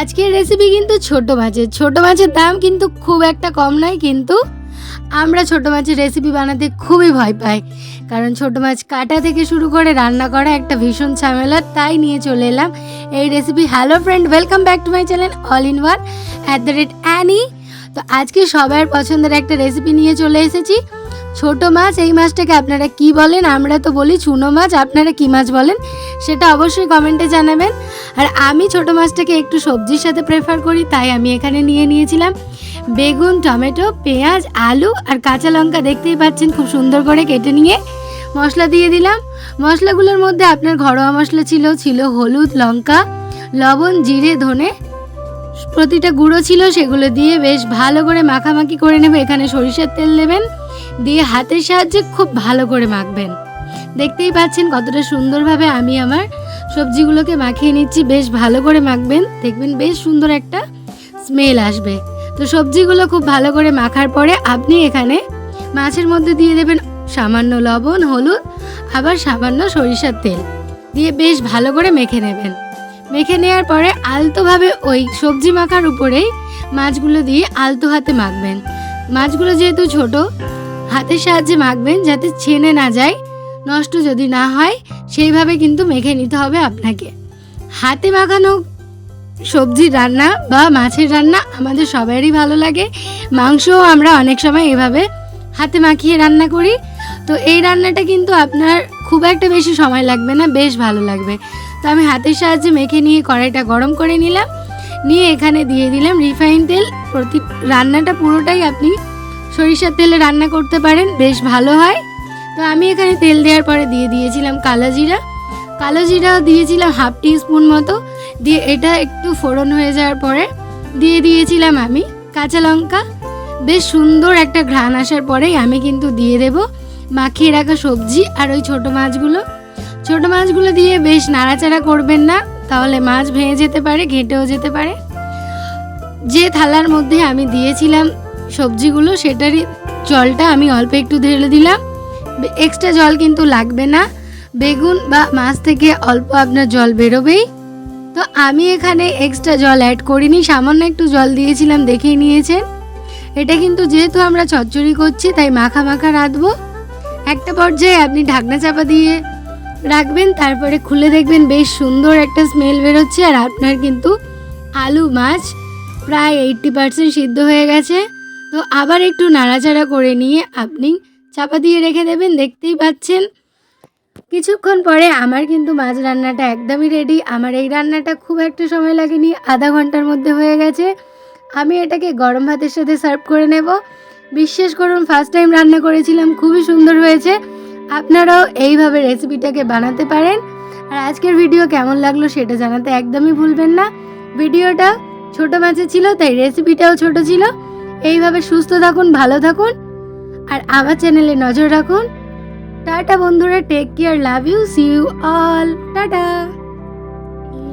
আজকের রেসিপি কিন্তু ছোট মাছের। ছোট মাছের দাম কিন্তু খুব একটা কম নয়, কিন্তু আমরা ছোট মাছের রেসিপি বানাতে খুবই ভয় পাই। কারণ ছোট মাছ কাটা থেকে শুরু করে রান্না করা একটা ভীষণ ঝামেলা, তাই নিয়ে চলে এলাম এই recipe hello friend welcome back to my channel all in one at the rate Annie তো আজকে সবার পছন্দের একটা রেসিপি নিয়ে চলে এসেছি। ছোট মাছ, এই মাছটাকে আপনারা কি বলেন? আমরা তো বলি চুনো মাছ, আপনারা কি মাছ বলেন? সেটা অবশ্যই কমেন্টে জানাবেন। আর আমি ছোট মাছটাকে একটু সবজির সাথে প্রেফার করি, তাই আমি এখানে নিয়ে নিয়েছিলাম বেগুন, টমেটো, পেঁয়াজ, আলু আর কাঁচা লঙ্কা। দেখতেই পাচ্ছেন খুব সুন্দর করে কেটে নিয়ে মশলা দিয়ে দিলাম। মশলাগুলোর মধ্যে আপনার ঘরোয়া মশলা ছিল ছিল হলুদ, লঙ্কা, লবণ, জিরে, ধনে প্রতিটা গুঁড়ো ছিল, সেগুলো দিয়ে বেশ ভালো করে মাখামাখি করে নেবে। এখানে সরিষার তেল দেবেন, দিয়ে হাতের সাহায্যে খুব ভালো করে মাখবেন। দেখতেই পাচ্ছেন কতটা সুন্দরভাবে আমি আমার সবজিগুলোকে মাখিয়ে নিচ্ছি, বেশ ভালো করে মাখবেন। দেখবেন বেশ সুন্দর একটা স্মেল আসবে। তো সবজিগুলো খুব ভালো করে মাখার পরে আপনি এখানে মাছের মধ্যে দিয়ে দেবেন সামান্য লবণ, হলুদ, আবার সামান্য সরিষার তেল, দিয়ে বেশ ভালো করে মেখে নেবেন। মেখে নেওয়ার পরে আলতোভাবে ওই সবজি মাখার উপরেই মাছগুলো দিয়ে আলতো হাতে মাখবেন। মাছগুলো যেহেতু ছোট, হাতের সাহায্যে মাখবেন যাতে ছেনে না যায়, নষ্ট যদি না হয়, সেইভাবে কিন্তু মেখে নিতে হবে আপনাকে। হাতে মাখানো সবজির রান্না বা মাছের রান্না আমাদের সবারই ভালো লাগে। মাংসও আমরা অনেক সময় এভাবে হাতে মাখিয়ে রান্না করি। তো এই রান্নাটা কিন্তু আপনার খুব একটা বেশি সময় লাগবে না, বেশ ভালো লাগবে। তো আমি হাতের সাহায্যে মেখে নিয়ে কড়াইটা গরম করে নিলাম। নিয়ে এখানে দিয়ে দিলাম রিফাইন তেল। প্রতি রান্নাটা পুরোটাই আপনি সরিষার তেলে রান্না করতে পারেন, বেশ ভালো হয়। তো আমি এখানে তেল দেওয়ার পরে দিয়ে দিয়েছিলাম কালো জিরা। কালো জিরাও দিয়েছিলাম হাফ টি স্পুন মতো। দিয়ে এটা একটু ফোড়ন হয়ে যাওয়ার পরে দিয়ে দিয়েছিলাম আমি কাঁচা লঙ্কা। বেশ সুন্দর একটা ঘ্রাণ আসার পরেই আমি কিন্তু দিয়ে দেব। মাখিয়ে রাখা সবজি আর ওই ছোটো মাছগুলো। ছোটো মাছগুলো দিয়ে বেশ নাড়াচাড়া করবেন না, তাহলে মাছ ভেঙে যেতে পারে, ঘেঁটেও যেতে পারে। যে থালার মধ্যে আমি দিয়েছিলাম সবজিগুলো, সেটারই জলটা আমি অল্প একটু ঢেলে দিলাম। এক্সট্রা জল কিন্তু লাগবে না। বেগুন বা মাছ থেকে অল্প আপনার জল বেরোবেই। তো আমি এখানে এক্সট্রা জল অ্যাড করিনি, সামান্য একটু জল দিয়েছিলাম, দেখেই নিয়েছেন। এটা কিন্তু যেহেতু আমরা চচ্চড়ি করছি, তাই মাখা মাখা রাঁধবো। একটা পর্যায়ে আপনি ঢাকনা চাপা দিয়ে রাখবেন, তারপরে খুলে দেখবেন বেশ সুন্দর একটা স্মেল বেরোচ্ছে আর আপনার কিন্তু আলু মাছ প্রায় এইট্টি পার্সেন্ট সিদ্ধ হয়ে গেছে। তো আবার একটু নাড়াচাড়া করে নিয়ে আপনি চাপা দিয়ে রেখে দেবেন, দেখতেই পাচ্ছেন। কিছুক্ষণ পরে আমার কিন্তু মাছ রান্নাটা একদমই রেডি আমার এই রান্নাটা খুব একটা সময় লাগেনি, আধা ঘণ্টার মধ্যে হয়ে গেছে। আমি এটাকে গরম ভাতের সাথে সার্ভ করে নেব। বিশ্বাস করুন ফার্স্ট টাইম রান্না করেছিলাম, খুবই সুন্দর হয়েছে। আপনারাও এইভাবে রেসিপিটাকে বানাতে পারেন। আর আজকের ভিডিও কেমন লাগল সেটা জানাতে একদমই ভুলবেন না। ভিডিওটা ছোট মাছে ছিল, তাই রেসিপিটাও ছোট ছিল। এইভাবে সুস্থ থাকুন, ভালো থাকুন। আর আমার চ্যানেলে নজর রাখুন। টাটা বন্ধুরা take care love you see you all tata.